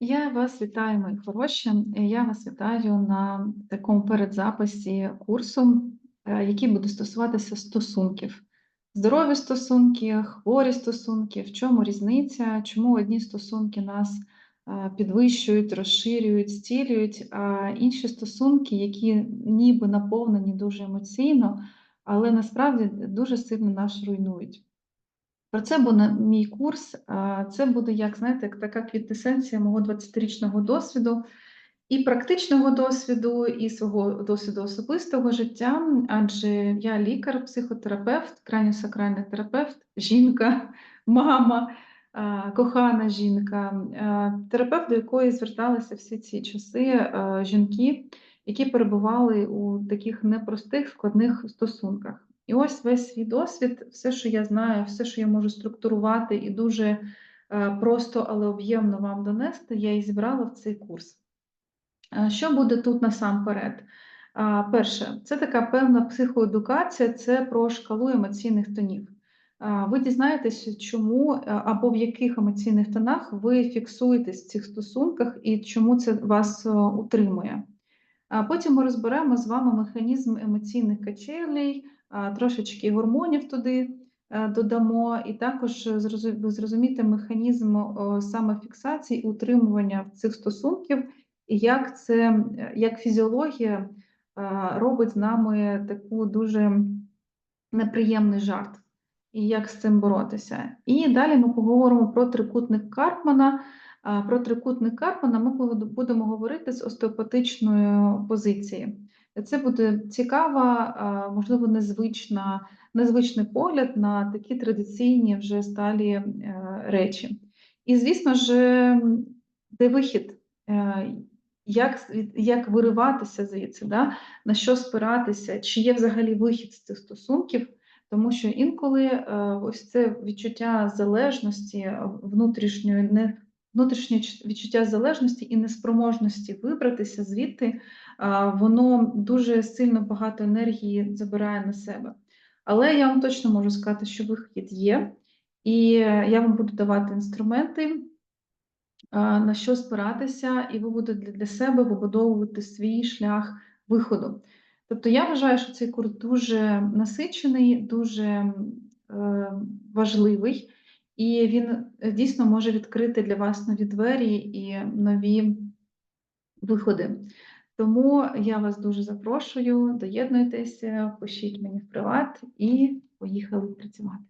Я вас вітаю, мої хороші. Я вас вітаю на такому передзаписі курсу, е, який буде стосуватися стосунків. Здорові стосунки, хворі стосунки, в чому різниця, чому одні стосунки нас е, підвищують, розширюють, зцілюють, а інші стосунки, які ніби наповнені дуже емоційно, але насправді дуже сильно нас руйнують. Про це буде мій курс. Це буде, як знаєте, як така квінтесенція мого 20-річного досвіду і практичного досвіду, і свого досвіду особистого життя, адже я лікар, психотерапевт, крайньосакральний терапевт, жінка, мама, кохана жінка, терапевт, до якої зверталися всі ці часи жінки, які перебували у таких непростих складних стосунках. І ось весь свій досвід, все, що я знаю, все, що я можу структурувати і дуже е, просто, але об'ємно вам донести, я і зібрала в цей курс. Е, Що буде тут насамперед? Перше, це така певна психоедукація, це про шкалу емоційних тонів. Ви дізнаєтеся, чому е, або в яких емоційних тонах ви фіксуєтесь в цих стосунках і чому це вас е, утримує. Потім ми розберемо з вами механізм емоційних качелей, трошечки гормонів туди е, додамо, і також зрозу- ви зрозумієте механізм о, саме фіксації і утримування цих стосунків, і як це, е, як фізіологія е, робить з нами таку дуже неприємний жарт, і як з цим боротися. І далі ми поговоримо про трикутник Карпмана. Про трикутник Карпмана ми будемо говорити з остеопатичної позиції. Це буде цікава, можливо, незвична, незвичний погляд на такі традиційні вже сталі е, речі. І, звісно ж, де вихід, Е, як, як вириватися звідси, да? на що спиратися, чи є взагалі вихід з цих стосунків, тому що інколи е, ось це відчуття залежності, внутрішньої не внутрішнє відчуття залежності і неспроможності вибратися звідти, воно дуже сильно багато енергії забирає на себе. Але я вам точно можу сказати, що вихід є, і е, я вам буду давати інструменти, на що спиратися, і ви будете для- себе вибудовувати свій шлях виходу. Тобто я вважаю, що цей курс дуже насичений, дуже е, важливий, і він е, дійсно може відкрити для вас нові двері і нові виходи. Тому я вас дуже запрошую, доєднуйтеся, пишіть мені в приват і поїхали працювати.